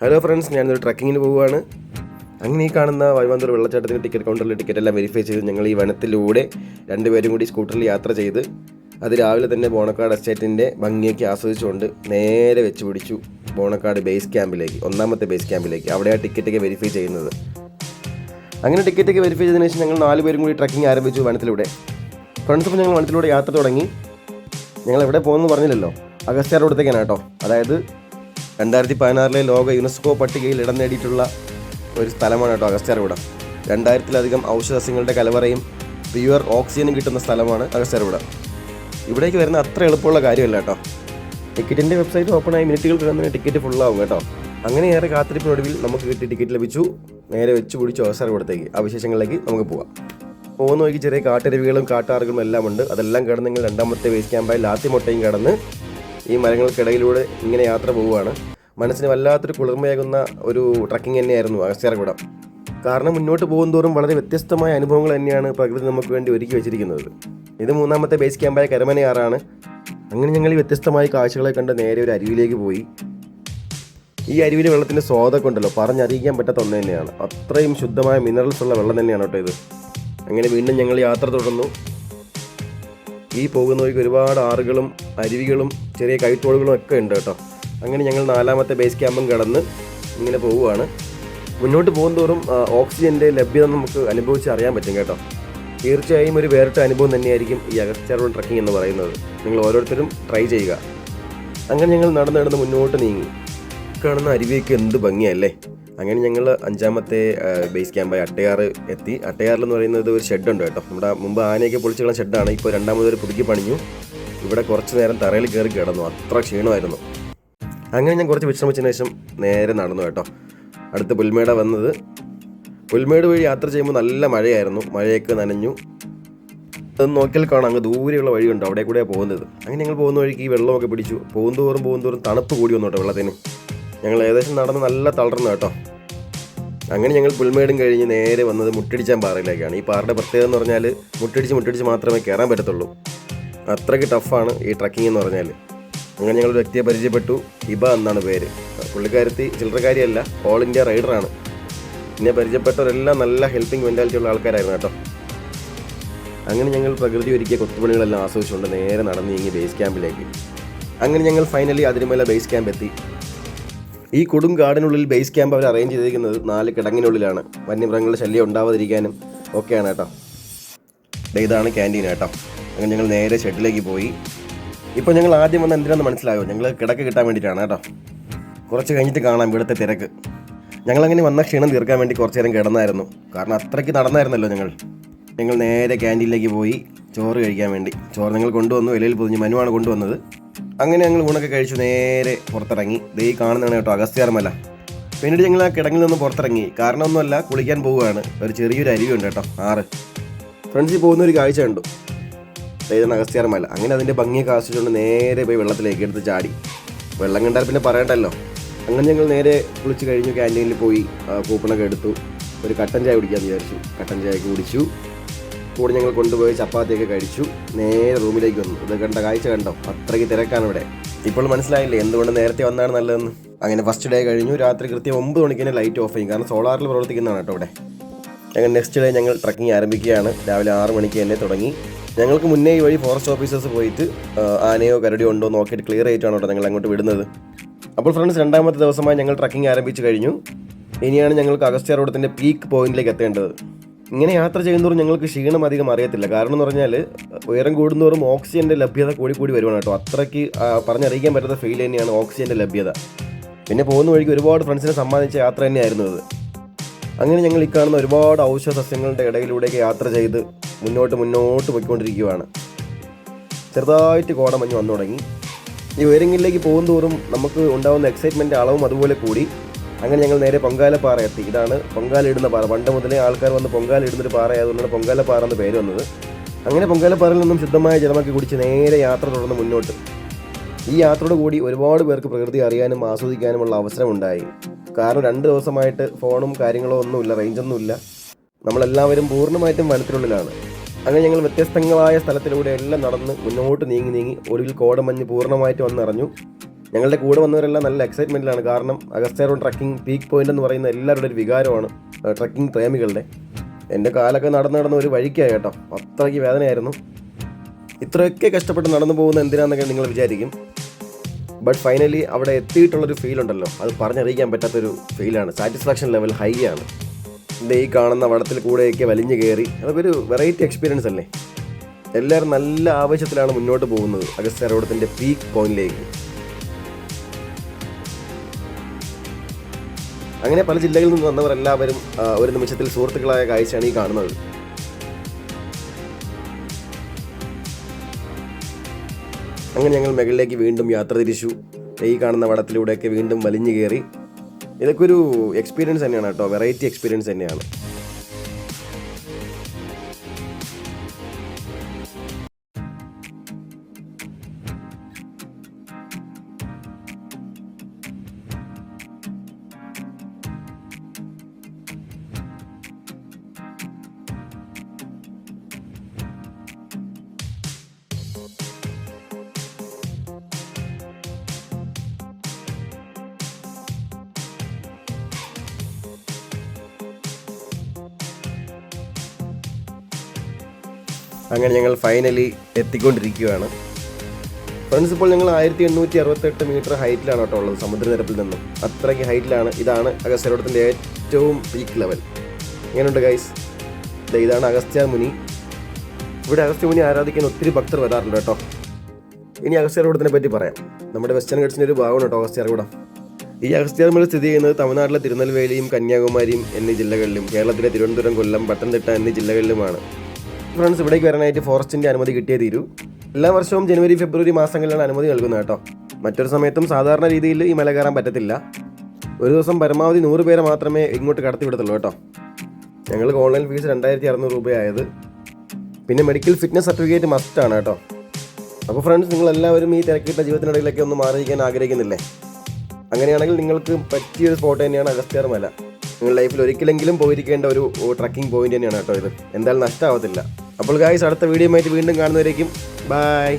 Hello friends ഞാനൊരു ട്രക്കിങ്ങിന് പോവുകയാണ്. അങ്ങനെ ഈ കാണുന്ന വൈവാന്തൂർ വെള്ളച്ചാട്ടത്തിന് ടിക്കറ്റ് കൗണ്ടറിൽ ടിക്കറ്റ് എല്ലാം വെരിഫൈ ചെയ്ത് ഞങ്ങൾ ഈ വനത്തിലൂടെ രണ്ടുപേരും കൂടി സ്കൂട്ടറിൽ യാത്ര ചെയ്ത് അത് രാവിലെ തന്നെ ബോണക്കാട് എസ്റ്റേറ്റിന്റെ ഭംഗിയൊക്കെ ആസ്വദിച്ചുകൊണ്ട് നേരെ വെച്ച് പിടിച്ചു ബോണക്കാട് ബേസ് ക്യാമ്പിലേക്ക് ഒന്നാമത്തെ ബേസ് ക്യാമ്പിലേക്ക് അവിടെയാണ് ടിക്കറ്റൊക്കെ വെരിഫൈ ചെയ്യുന്നത്. അങ്ങനെ ടിക്കറ്റൊക്കെ വെരിഫൈ ചെയ്തതിന് ശേഷം ഞങ്ങൾ നാല് പേരും കൂടി ട്രക്കിംഗ് ആരംഭിച്ചു വനത്തിലൂടെ. ഫ്രണ്ട്സ് ഞങ്ങൾ വനത്തിലൂടെ യാത്ര തുടങ്ങി. ഞങ്ങൾ എവിടെ പോകുമെന്ന് പറഞ്ഞില്ലല്ലോ. അഗസ്ത്യ റോഡത്തേക്കാണ് കേട്ടോ. അതായത് രണ്ടായിരത്തി പതിനാറിലെ ലോക യുനെസ്കോ പട്ടികയിൽ ഇടം നേടിയിട്ടുള്ള ഒരു സ്ഥലമാണ് കേട്ടോ അഗസ്ത്യാർകൂടം. രണ്ടായിരത്തിലധികം ഔഷധസസ്യങ്ങളുടെ കലവറയും പ്യുവർ ഓക്സിജനും കിട്ടുന്ന സ്ഥലമാണ് അഗസ്ത്യാർകൂടം. ഇവിടേക്ക് വരുന്ന അത്ര എളുപ്പമുള്ള കാര്യമല്ല കേട്ടോ. ടിക്കറ്റിന്റെ വെബ്സൈറ്റ് ഓപ്പൺ ആയി മിനിറ്റുകൾക്ക് തന്നെ ടിക്കറ്റ് ഫുള്ളാവും കേട്ടോ. അങ്ങനെയേറെ കാത്തിരിപ്പിനൊടുവിൽ നമുക്ക് കിട്ടിയ ടിക്കറ്റ് ലഭിച്ചു. നേരെ വെച്ച് പിടിച്ചു അവസരപ്പെടുത്തേക്ക് ആ വിശേഷങ്ങളിലേക്ക് നമുക്ക് പോവാം. പോകുന്ന വഴിക്ക് ചെറിയ കാട്ടരുവികളും കാട്ടാറുകളും എല്ലാം ഉണ്ട്. അതെല്ലാം കടന്ന് നിങ്ങൾ രണ്ടാമത്തെ ബേസ് ക്യാമ്പായ ലാത്തിമൊട്ടയും കടന്ന് ഈ മരങ്ങൾക്കിടയിലൂടെ ഇങ്ങനെ യാത്ര പോവുകയാണ്. മനസ്സിന് വല്ലാത്തൊരു കുളിർമയാകുന്ന ഒരു ട്രക്കിംഗ് തന്നെയായിരുന്നു അഗസ്ത്യാർകൂടം കാരണം മുന്നോട്ട് പോകുന്തോറും വളരെ വ്യത്യസ്തമായ അനുഭവങ്ങൾ തന്നെയാണ് പ്രകൃതി നമുക്ക് വേണ്ടി ഒരുക്കി വെച്ചിരിക്കുന്നത്. ഇത് മൂന്നാമത്തെ ബേസ് ക്യാമ്പായ കരമനയാറാണ്. അങ്ങനെ ഞങ്ങൾ ഈ വ്യത്യസ്തമായ കാഴ്ചകളെ കണ്ട് നേരെ ഒരു അരുവിയിലേക്ക് പോയി. ഈ അരുവിലെ വെള്ളത്തിന്റെ സ്വാദൊക്കെ ഉണ്ടല്ലോ പറഞ്ഞറിയിക്കാൻ പറ്റാത്ത ഒന്ന് തന്നെയാണ്. അത്രയും ശുദ്ധമായ മിനറൽസ് ഉള്ള വെള്ളം തന്നെയാണ് കേട്ടോ ഇത്. അങ്ങനെ വീണ്ടും ഞങ്ങൾ യാത്ര തുടർന്നു. ഈ പോകുന്ന വഴിക്ക് ഒരുപാട് ആറുകളും അരുവികളും ചെറിയ കൈത്തോടുകളും ഒക്കെ ഉണ്ട് കേട്ടോ. അങ്ങനെ ഞങ്ങൾ നാലാമത്തെ ബേസ് ക്യാമ്പും കടന്ന് ഇങ്ങനെ പോവുകയാണ്. മുന്നോട്ട് പോകുന്തോറും തോറും ഓക്സിജന്റെ ലഭ്യത നമുക്ക് അനുഭവിച്ച് അറിയാൻ പറ്റും കേട്ടോ. തീർച്ചയായും ഒരു വേറിട്ട അനുഭവം തന്നെയായിരിക്കും ഈ അഗസ്റ്റാർവൺ ട്രക്കിംഗ് എന്ന് പറയുന്നത്. നിങ്ങൾ ഓരോരുത്തരും ട്രൈ ചെയ്യുക. അങ്ങനെ ഞങ്ങൾ നടന്ന് നടന്ന് മുന്നോട്ട് നീങ്ങി. കാണുന്ന അരുവിയൊക്കെ എന്ത് ഭംഗിയല്ലേ? അങ്ങനെ ഞങ്ങൾ അഞ്ചാമത്തെ ബേസ് ക്യാമ്പായി അട്ടയാർ എത്തി. അട്ടയാറിൽ എന്ന് പറയുന്നത് ഒരു ഷെഡുണ്ട് കേട്ടോ. നമ്മുടെ മുമ്പ് ആനയൊക്കെ പൊളിച്ചുള്ള ഷെഡാണ് ഇപ്പോൾ രണ്ടാമതൊരു പുതുക്കി പണിഞ്ഞു. ഇവിടെ കുറച്ച് നേരം തറയിൽ കയറി കിടന്നു. അത്ര ക്ഷീണമായിരുന്നു. അങ്ങനെ ഞാൻ കുറച്ച് വിശ്രമിച്ചതിന് ശേഷം നേരെ നടന്നു കേട്ടോ. അടുത്ത പുൽമേട വന്നത്. പുൽമേട് വഴി യാത്ര ചെയ്യുമ്പോൾ നല്ല മഴയായിരുന്നു. മഴയൊക്കെ നനഞ്ഞു. അത് നോക്കിയാൽ കാണാം. അങ്ങ് ദൂരെയുള്ള വഴിയുണ്ട്. അവിടെ കൂടെയാണ് പോകുന്നത്. അങ്ങനെ ഞങ്ങൾ പോകുന്ന വഴിക്ക് ഈ വെള്ളമൊക്കെ പിടിച്ചു. പോകുന്തോറും പോകുന്തോറും തണുപ്പ് കൂടി വന്നു കേട്ടോ വെള്ളത്തിന്. ഞങ്ങൾ ഏകദേശം നടന്ന് നല്ല തളർന്നു കേട്ടോ. അങ്ങനെ ഞങ്ങൾ പുൽമേടും കഴിഞ്ഞ് നേരെ വന്നത് മുട്ടിടിച്ചാൻ പാറയിലേക്കാണ്. ഈ പാറയുടെ പ്രത്യേകത എന്ന് പറഞ്ഞാൽ മുട്ടടിച്ച് മുട്ടടിച്ച് മാത്രമേ കയറാൻ പറ്റത്തുള്ളൂ. അത്രയ്ക്ക് ടഫാണ് ഈ ട്രക്കിംഗ് എന്ന് പറഞ്ഞാൽ അങ്ങനെ ഞങ്ങൾ വ്യക്തിയെ പരിചയപ്പെട്ടു. ഹിബ എന്നാണ് പേര്. പുള്ളിക്കാരത്തി ചില്ലറക്കാരിയല്ല ഓൾ ഇന്ത്യ റൈഡറാണ് എന്നെ പരിചയപ്പെട്ടവരെല്ലാം നല്ല ഹെൽപ്പിംഗ് മെന്റാലിറ്റി ഉള്ള ആൾക്കാരായിരുന്നു കേട്ടോ. അങ്ങനെ ഞങ്ങൾ പ്രകൃതി ഒരുക്കിയ കൊത്തുപണികളെല്ലാം ആസ്വദിച്ചുകൊണ്ട് നേരെ നടന്നു നീങ്ങി ബേസ് ക്യാമ്പിലേക്ക് അങ്ങനെ ഞങ്ങൾ ഫൈനലി അതിരുമല ബേസ് ക്യാമ്പ് എത്തി. ഈ കൊടും കാടിനുള്ളിൽ ബേസ് ക്യാമ്പ് അവർ അറേഞ്ച് ചെയ്തിരിക്കുന്നത് നാല് കിടങ്ങിനുള്ളിലാണ്. വന്യമൃഗങ്ങളുടെ ശല്യം ഉണ്ടാവാതിരിക്കാനും ഒക്കെയാണ് കേട്ടോ. ഇതാണ് ക്യാന്റീൻ കേട്ടോ അങ്ങനെ ഞങ്ങൾ നേരെ ഷെഡിലേക്ക് പോയി. ഇപ്പോൾ ഞങ്ങൾ ആദ്യം വന്ന എന്തിനാന്ന് മനസ്സിലായോ? ഞങ്ങൾ കിടക്ക് കിട്ടാൻ വേണ്ടിയിട്ടാണ് കേട്ടോ. കുറച്ച് കഴിഞ്ഞിട്ട് കാണാം ഇവിടുത്തെ തിരക്ക്. ഞങ്ങളങ്ങനെ വന്ന ക്ഷീണം തീർക്കാൻ വേണ്ടി കുറച്ച് നേരം കിടന്നായിരുന്നു. കാരണം അത്രയ്ക്ക് നടന്നായിരുന്നല്ലോ ഞങ്ങൾ. ഞങ്ങൾ നേരെ ക്യാന്റീനിലേക്ക് പോയി ചോറ് കഴിക്കാൻ വേണ്ടി. ചോറ് ഞങ്ങൾ കൊണ്ടുവന്നു ഇലയിൽ പൊതിഞ്ഞ് മനുവാണ് കൊണ്ടുവന്നത്. അങ്ങനെ ഞങ്ങൾ ഊണൊക്കെ കഴിച്ചു നേരെ പുറത്തിറങ്ങി. ദേ കാണുന്നതാണ് കേട്ടോ അഗസ്ത്യാർ മല പിന്നീട് ഞങ്ങൾ ആ കിടങ്ങിൽ നിന്ന് പുറത്തിറങ്ങി. കാരണമൊന്നുമല്ല കുളിക്കാൻ പോവുകയാണ്. ഒരു ചെറിയൊരു അരുവിയുണ്ട് കേട്ടോ ആറ്. ഫ്രണ്ട്സിൽ പോകുന്ന ഒരു കാഴ്ച കണ്ടു. ഇതാണ് അഗസ്ത്യാർ മല. അങ്ങനെ അതിന്റെ ഭംഗിയൊക്കെ ആസ്വദിച്ചുകൊണ്ട് നേരെ പോയി വെള്ളത്തിലേക്ക് എടുത്ത് ചാടി. വെള്ളം കണ്ടാൽ പിന്നെ പറയണ്ടല്ലോ. അങ്ങനെ ഞങ്ങൾ നേരെ കുളിച്ച് കഴിഞ്ഞു ക്യാന്റീനിൽ പോയി കൂപ്പണൊക്കെ എടുത്തു. ഒരു കട്ടൻ ചായ കുടിക്കാമെന്ന് വിചാരിച്ചു. കട്ടൻ ചായ കുടിച്ചു. കൂടെ ഞങ്ങൾ കൊണ്ടുപോയി ചപ്പാത്തിയൊക്കെ കഴിച്ചു. നേരെ റൂമിലേക്ക് വന്നു. ഇത് കണ്ട കാഴ്ച കണ്ടോ? അത്രയ്ക്ക് തിരക്കാണ് ഇവിടെ. ഇപ്പോൾ മനസ്സിലായില്ലേ എന്തുകൊണ്ട് നേരത്തെ വന്നാണ് നല്ലതെന്ന്? അങ്ങനെ ഫസ്റ്റ് ഡേ കഴിഞ്ഞു. രാത്രി കൃത്യം ഒമ്പത് മണിക്ക് തന്നെ ലൈറ്റ് ഓഫ് ചെയ്യും. കാരണം സോളാറിൽ പ്രവർത്തിക്കുന്നതാണ് കേട്ടോ ഇവിടെ. അങ്ങനെ നെക്സ്റ്റ് ഡേ ഞങ്ങൾ ട്രക്കിംഗ് ആരംഭിക്കുകയാണ്. രാവിലെ ആറ് മണിക്ക് തന്നെ തുടങ്ങി. ഞങ്ങൾക്ക് മുന്നേ ഈ വഴി ഫോറസ്റ്റ് ഓഫീസേഴ്സ് പോയിട്ട് ആനയോ കരടിയോ ഉണ്ടോ നോക്കിയിട്ട് ക്ലിയർ ആയിട്ടാണ് കേട്ടോ ഞങ്ങൾ അങ്ങോട്ട് വിടുന്നത്. അപ്പോൾ ഫ്രണ്ട്സ് രണ്ടാമത്തെ ദിവസമായി ഞങ്ങൾ ട്രക്കിംഗ് ആരംഭിച്ചു കഴിഞ്ഞു. ഇനിയാണ് ഞങ്ങൾക്ക് അഗസ്ത്യ റോഡത്തിന്റെ പീക്ക് പോയിന്റിലേക്ക് എത്തേണ്ടത്. ഇങ്ങനെ യാത്ര ചെയ്യുന്നതോറും ഞങ്ങൾക്ക് ക്ഷീണം അധികം അറിയത്തില്ല. കാരണം എന്ന് പറഞ്ഞാൽ ഉയരം കൂടുന്നതോറും ഓക്സിജന്റെ ലഭ്യത കൂടി കൂടി വരുവാണ് കേട്ടോ. അത്രയ്ക്ക് പറഞ്ഞറിയിക്കാൻ പറ്റാത്ത ഫീൽ തന്നെയാണ് ഓക്സിജന്റെ ലഭ്യത. പിന്നെ പോകുന്ന വഴിക്ക് ഒരുപാട് ഫ്രണ്ട്സിനെ സമ്മാനിച്ച യാത്ര തന്നെയായിരുന്നു അത്. അങ്ങനെ ഞങ്ങൾ ഈ കാണുന്ന ഒരുപാട് ഔഷധ സസ്യങ്ങളുടെ ഇടയിലൂടെയൊക്കെ യാത്ര ചെയ്ത് മുന്നോട്ട് മുന്നോട്ട് പോയിക്കൊണ്ടിരിക്കുകയാണ്. ചെറുതായിട്ട് കോടമഞ്ഞ് വന്നു തുടങ്ങി. ഈ ഉയരങ്ങളിലേക്ക് പോകുന്തോറും നമുക്ക് ഉണ്ടാകുന്ന എക്സൈറ്റ്മെന്റ് അളവും അതുപോലെ കൂടി. അങ്ങനെ ഞങ്ങൾ നേരെ പൊങ്കാലപ്പാറ എത്തി. ഇതാണ് പൊങ്കാല ഇടുന്ന പാറ. പണ്ട് മുതലേ ആൾക്കാർ വന്ന് പൊങ്കാല ഇടുന്നൊരു പാറ ആയതുകൊണ്ടാണ് പൊങ്കാലപ്പാറ എന്ന് പേര് വന്നത്. അങ്ങനെ പൊങ്കാലപ്പാറയിൽ നിന്നും ശുദ്ധമായ ജലമൊക്കെ കുടിച്ച് നേരെ യാത്ര തുടർന്ന് മുന്നോട്ട്. ഈ യാത്രയോട് കൂടി ഒരുപാട് പേർക്ക് പ്രകൃതി അറിയാനും ആസ്വദിക്കാനുമുള്ള അവസരമുണ്ടായി. കാരണം രണ്ട് ദിവസമായിട്ട് ഫോണും കാര്യങ്ങളോ ഒന്നുമില്ല റേഞ്ചൊന്നുമില്ല നമ്മളെല്ലാവരും പൂർണമായിട്ടും വനത്തിനുള്ളിലാണ്. അങ്ങനെ ഞങ്ങൾ വ്യത്യസ്തങ്ങളായ സ്ഥലത്തിലൂടെ എല്ലാം നടന്ന് മുന്നോട്ട് നീങ്ങി നീങ്ങി ഒടുവിൽ കോടമഞ്ഞ് പൂർണമായിട്ട് വന്നിറഞ്ഞു. ഞങ്ങളുടെ കൂടെ വന്നവരെല്ലാം നല്ല എക്സൈറ്റ്മെന്റിലാണ് കാരണം അഗസ്റ്റേറോൺ ട്രക്കിംഗ് പീക്ക് പോയിന്റ് എന്ന് പറയുന്ന എല്ലാവരുടെ ഒരു വികാരമാണ് ട്രക്കിംഗ് പ്രേമികളുടെ. എന്റെ കാലൊക്കെ നടന്ന് നടന്ന് ഒരു വഴിക്കായി കേട്ടോ. അത്രയ്ക്ക് വേദനയായിരുന്നു. ഇത്രയൊക്കെ കഷ്ടപ്പെട്ട് നടന്നു പോകുന്ന എന്തിനാന്നൊക്കെ നിങ്ങൾ വിചാരിക്കും. ബട്ട് ഫൈനലി അവിടെ എത്തിയിട്ടുള്ളൊരു ഫീൽ ഉണ്ടല്ലോ. അത് പറഞ്ഞറിയിക്കാൻ പറ്റാത്തൊരു ഫീലാണ് സാറ്റിസ്ഫാക്ഷൻ ലെവൽ ഹൈ ആണ്. ഈ കാണുന്ന വടത്തിൽ കൂടെയൊക്കെ വലിഞ്ഞു കയറി. അതൊക്കെ ഒരു വെറൈറ്റി എക്സ്പീരിയൻസ് അല്ലേ? എല്ലാവരും നല്ല ആവേശത്തിലാണ് മുന്നോട്ട് പോകുന്നത് അഗസ്ത്യാരോടത്തിന്റെ പീക്ക് പോയിന്റിലേക്ക് അങ്ങനെ പല ജില്ലകളിൽ നിന്ന് വന്നവർ എല്ലാവരും ഒരു നിമിഷത്തിൽ സുഹൃത്തുക്കളായ കാഴ്ചയാണ് ഈ കാണുന്നത്. അങ്ങനെ ഞങ്ങൾ മുകളിലേക്ക് വീണ്ടും യാത്ര തിരിച്ചു. ഈ കാണുന്ന വടത്തിലൂടെയൊക്കെ വീണ്ടും വലിഞ്ഞു കയറി. ഇതൊക്കെ ഒരു എക്സ്പീരിയൻസ് തന്നെയാണ് കേട്ടോ. വെറൈറ്റി എക്സ്പീരിയൻസ് തന്നെയാണ്. അങ്ങനെ ഞങ്ങൾ ഫൈനലി എത്തിക്കൊണ്ടിരിക്കുകയാണ്. ഫ്രണ്ട്സ് ഇപ്പോൾ ഞങ്ങൾ ആയിരത്തി എണ്ണൂറ്റി അറുപത്തെട്ട് മീറ്റർ ഹൈറ്റിലാണ് കേട്ടോ ഉള്ളത് സമുദ്രനിരപ്പിൽ നിന്നും. അത്രയ്ക്ക് ഹൈറ്റിലാണ് ഇതാണ് അഗസ്ത്യരോടത്തിന്റെ ഏറ്റവും പീക്ക് ലെവൽ എങ്ങനെയുണ്ട് ഗൈസ് ഇതാണ് അഗസ്ത്യ മുനി. ഇവിടെ അഗസ്ത്യ മുനി ആരാധിക്കാൻ ഒത്തിരി ഭക്തർ വരാറുണ്ട് കേട്ടോ. ഇനി അഗസ്ത്യാർകൂടത്തിനെ പറ്റി പറയാം. നമ്മുടെ വെസ്റ്റേൺ ഗഡ്സിന്റെ ഒരു ഭാഗമാണ് കേട്ടോ അഗസ്ത്യാർകൂടം ഈ അഗസ്ത്യാർമല സ്ഥിതി ചെയ്യുന്നത് തമിഴ്നാട്ടിലെ തിരുനെൽവേലിയും കന്യാകുമാരിയും എന്നീ ജില്ലകളിലും കേരളത്തിലെ തിരുവനന്തപുരം കൊല്ലം പത്തനംതിട്ട എന്നീ ജില്ലകളിലുമാണ്. ഫ്രണ്ട്സ് ഇവിടേക്ക് വരാനായിട്ട് ഫോറസ്റ്റിന്റെ അനുമതി കിട്ടിയേ തീരൂ. എല്ലാ വർഷവും ജനുവരി ഫെബ്രുവരി മാസങ്ങളിലാണ് അനുമതി നൽകുന്നത് കേട്ടോ. മറ്റൊരു സമയത്തും സാധാരണ രീതിയിൽ ഈ മല കയറാൻ പറ്റത്തില്ല. ഒരു ദിവസം പരമാവധി നൂറ് പേരെ മാത്രമേ ഇങ്ങോട്ട് കടത്തി വിടത്തുള്ളൂ കേട്ടോ. ഞങ്ങൾക്ക് ഓൺലൈൻ ഫീസ് രണ്ടായിരത്തി അറുന്നൂറ് രൂപയായത്. പിന്നെ മെഡിക്കൽ ഫിറ്റ്നസ് സർട്ടിഫിക്കറ്റ് മസ്റ്റ് ആണ് കേട്ടോ. അപ്പോൾ ഫ്രണ്ട്സ് നിങ്ങളെല്ലാവരും ഈ തിരക്കിട്ട ജീവിതത്തിനിടയിലൊക്കെ ഒന്ന് മാറിയിരിക്കാൻ ആഗ്രഹിക്കുന്നില്ലേ? അങ്ങനെയാണെങ്കിൽ നിങ്ങൾക്ക് പറ്റിയൊരു സ്പോട്ട് തന്നെയാണ് അഗസ്ത്യാർ മല. നിങ്ങൾ ലൈഫിൽ ഒരിക്കലെങ്കിലും പോയിരിക്കേണ്ട ഒരു ട്രക്കിംഗ് പോയിന്റ് തന്നെയാണ് കേട്ടോ ഇത്. എന്തായാലും നഷ്ടമാവത്തില്ല അപ്പോൾ ഗായ്സ് അടുത്ത വീഡിയോ ആയിട്ട് വീണ്ടും കാണുന്നവരേക്കും ബൈ